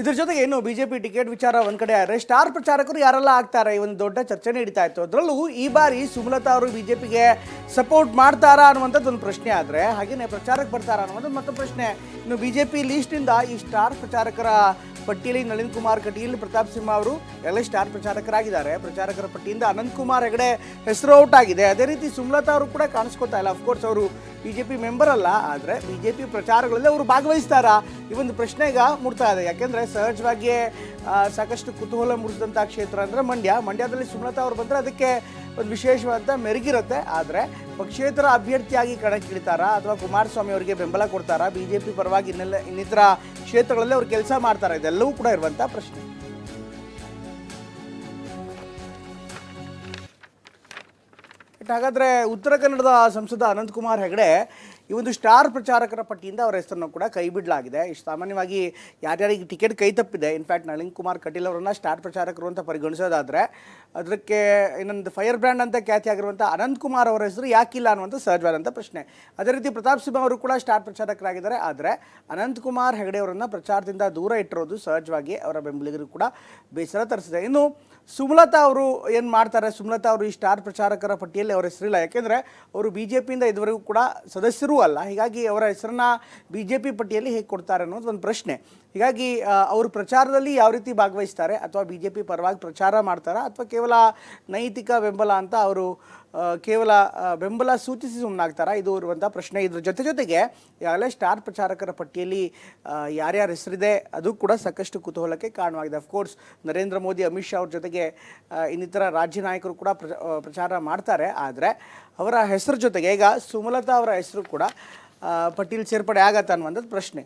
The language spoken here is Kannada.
ಇದ್ರ ಜೊತೆಗೆ ಏನು ಬಿಜೆಪಿ ಟಿಕೆಟ್ ವಿಚಾರ ಒಂದ್ ಕಡೆ ಆದರೆ ಸ್ಟಾರ್ ಪ್ರಚಾರಕರು ಯಾರೆಲ್ಲ ಆಗ್ತಾರೆ? ಈ ಒಂದು ದೊಡ್ಡ ಚರ್ಚೆ ನಡೀತಾ ಇತ್ತು. ಅದರಲ್ಲೂ ಈ ಬಾರಿ ಸುಮಲತಾ ಅವರು ಬಿಜೆಪಿಗೆ ಸಪೋರ್ಟ್ ಮಾಡ್ತಾರಾ ಅನ್ನುವಂಥದ್ದು ಒಂದು ಪ್ರಶ್ನೆ ಆದರೆ, ಹಾಗೇನೆ ಪ್ರಚಾರಕ್ಕೆ ಬರ್ತಾರಾ ಅನ್ನುವಂಥದ್ದು ಮತ್ತೊಂದು ಪ್ರಶ್ನೆ. ಇನ್ನು ಬಿಜೆಪಿ ಲೀಸ್ಟ್ನಿಂದ ಈ ಸ್ಟಾರ್ ಪ್ರಚಾರಕರ ಪಟ್ಟಿಯಲ್ಲಿ ನಳಿನ್ ಕುಮಾರ್ ಕಟೀಲ್, ಪ್ರತಾಪ್ ಸಿಂಹ ಅವರು ಎಲ್ಲ ಸ್ಟಾರ್ ಪ್ರಚಾರಕರಾಗಿದ್ದಾರೆ. ಪ್ರಚಾರಕರ ಪಟ್ಟಿಯಿಂದ ಅನಂತ್ ಕುಮಾರ್ ಹೆಗಡೆ ಹೆಸರು ಔಟ್ ಆಗಿದೆ. ಅದೇ ರೀತಿ ಸುಮಲತಾ ಅವರು ಕೂಡ ಕಾಣಿಸ್ಕೊತಾ ಇಲ್ಲ. ಅಫ್ಕೋರ್ಸ್ ಅವರು ಬಿ ಜೆ ಪಿ ಮೆಂಬರ್ ಅಲ್ಲ, ಆದರೆ ಬಿ ಜೆ ಪಿ ಪ್ರಚಾರಗಳಲ್ಲಿ ಅವರು ಭಾಗವಹಿಸ್ತಾರಾ? ಈ ಒಂದು ಪ್ರಶ್ನೆ ಈಗ ಮೂಡ್ತಾ ಇದೆ. ಯಾಕೆಂದರೆ ಸಹಜವಾಗಿಯೇ ಸಾಕಷ್ಟು ಕುತೂಹಲ ಮೂಡಿಸಿದಂಥ ಕ್ಷೇತ್ರ ಅಂದರೆ ಮಂಡ್ಯ. ಮಂಡ್ಯದಲ್ಲಿ ಸುಮಲತಾ ಅವರು ಬಂದರೆ ಅದಕ್ಕೆ ಒಂದು ವಿಶೇಷವಾದ ಮೆರುಗಿರುತ್ತೆ. ಆದರೆ ಪಕ್ಷೇತರ ಅಭ್ಯರ್ಥಿಯಾಗಿ ಕಣಕ್ಕಿಳಿತಾರಾ? ಅಥವಾ ಕುಮಾರಸ್ವಾಮಿ ಅವರಿಗೆ ಬೆಂಬಲ ಕೊಡ್ತಾರಾ? ಬಿ ಜೆ ಪಿ ಪರವಾಗಿ ಇನ್ನೆಲ್ಲ ಇನ್ನಿತರ ಕ್ಷೇತ್ರಗಳಲ್ಲಿ ಅವ್ರು ಕೆಲಸ ಮಾಡ್ತಾರೆ. ಇದೆಲ್ಲವೂ ಕೂಡ ಇರುವಂತಹ ಪ್ರಶ್ನೆ. ಹಾಗಾದ್ರೆ ಉತ್ತರ ಕನ್ನಡದ ಸಂಸದ ಅನಂತಕುಮಾರ್ ಹೆಗಡೆ ಈ ಒಂದು ಸ್ಟಾರ್ ಪ್ರಚಾರಕರ ಪಟ್ಟಿಯಿಂದ ಅವರ ಹೆಸರನ್ನು ಕೂಡ ಕೈ ಬಿಡಲಾಗಿದೆ. ಇಷ್ಟು ಸಾಮಾನ್ಯವಾಗಿ ಯಾರ್ಯಾರಿಗೆ ಟಿಕೆಟ್ ಕೈ ತಪ್ಪಿದೆ ಇನ್ಫ್ಯಾಕ್ಟ್ ನಳಿನ್ ಕುಮಾರ್ ಕಟೀಲ್ ಅವರನ್ನು ಸ್ಟಾರ್ ಪ್ರಚಾರಕರು ಅಂತ ಪರಿಗಣಿಸೋದಾದ್ರೆ ಅದಕ್ಕೆ ಇನ್ನೊಂದು ಫೈರ್ ಬ್ರ್ಯಾಂಡ್ ಅಂತ ಖ್ಯಾತಿ ಆಗಿರುವಂಥ ಅನಂತ್ ಕುಮಾರ್ ಅವರ ಹೆಸರು ಯಾಕಿಲ್ಲ ಅನ್ನುವಂಥ ಸಹಜವಾದಂಥ ಪ್ರಶ್ನೆ. ಅದೇ ರೀತಿ ಪ್ರತಾಪ್ ಸಿಂಹ ಅವರು ಕೂಡ ಸ್ಟಾರ್ ಪ್ರಚಾರಕರಾಗಿದ್ದಾರೆ. ಆದರೆ ಅನಂತ್ ಕುಮಾರ್ ಹೆಗಡೆ ಅವರನ್ನು ಪ್ರಚಾರದಿಂದ ದೂರ ಇಟ್ಟಿರೋದು ಸಹಜವಾಗಿ ಅವರ ಬೆಂಬಲಿಗರು ಕೂಡ ಬೇಸರ ತರಿಸಿದೆ. ಇನ್ನು ಸುಮಲತಾ ಅವರು ಏನು ಮಾಡ್ತಾರೆ? ಸುಮಲತಾ ಅವರು ಈ ಸ್ಟಾರ್ ಪ್ರಚಾರಕರ ಪಟ್ಟಿಯಲ್ಲಿ ಅವರ ಹೆಸರಿಲ್ಲ. ಯಾಕೆಂದರೆ ಅವರು ಬಿ ಜೆ ಪಿಯಿಂದ ಇದುವರೆಗೂ ಕೂಡ ಸದಸ್ಯರೂ ಅಲ್ಲ. ಹೀಗಾಗಿ ಅವರ ಹೆಸರನ್ನ ಬಿ ಜೆ ಪಿ ಪಟ್ಟಿಯಲ್ಲಿ ಹೇಗೆ ಕೊಡ್ತಾರೆ ಅನ್ನೋದು ಒಂದು ಪ್ರಶ್ನೆ. ಹೀಗಾಗಿ ಅವರು ಪ್ರಚಾರದಲ್ಲಿ ಯಾವ ರೀತಿ ಭಾಗವಹಿಸ್ತಾರೆ ಅಥವಾ ಬಿ ಪರವಾಗಿ ಪ್ರಚಾರ ಮಾಡ್ತಾರಾ ಅಥವಾ ಕೇವಲ ನೈತಿಕ ಬೆಂಬಲ ಅಂತ ಅವರು ಕೇವಲ ಬೆಂಬಲ ಸೂಚಿಸಿ ಸುಮ್ಮನಾಗ್ತಾರಾ ಇದು ಇರುವಂಥ ಪ್ರಶ್ನೆ. ಇದ್ರ ಜೊತೆ ಜೊತೆಗೆ ಈಗಾಗಲೇ ಸ್ಟಾರ್ ಪ್ರಚಾರಕರ ಪಟ್ಟಿಯಲ್ಲಿ ಯಾರ್ಯಾರು ಹೆಸರಿದೆ, ಅದು ಕೂಡ ಸಾಕಷ್ಟು ಕುತೂಹಲಕ್ಕೆ ಕಾರಣವಾಗಿದೆ. ಅಫ್ಕೋರ್ಸ್ ನರೇಂದ್ರ ಮೋದಿ, ಅಮಿತ್ ಶಾ ಅವ್ರ ಜೊತೆಗೆ ಇನ್ನಿತರ ರಾಜ್ಯ ನಾಯಕರು ಕೂಡ ಪ್ರ ಪ್ರಚಾರ ಮಾಡ್ತಾರೆ. ಆದರೆ ಅವರ ಹೆಸರು ಜೊತೆಗೆ ಈಗ ಸುಮಲತಾ ಅವರ ಹೆಸರು ಕೂಡ ಪಟ್ಟಿಯಲ್ಲಿ ಸೇರ್ಪಡೆ ಆಗತ್ತೆ ಅನ್ನುವಂಥದ್ದು ಪ್ರಶ್ನೆ.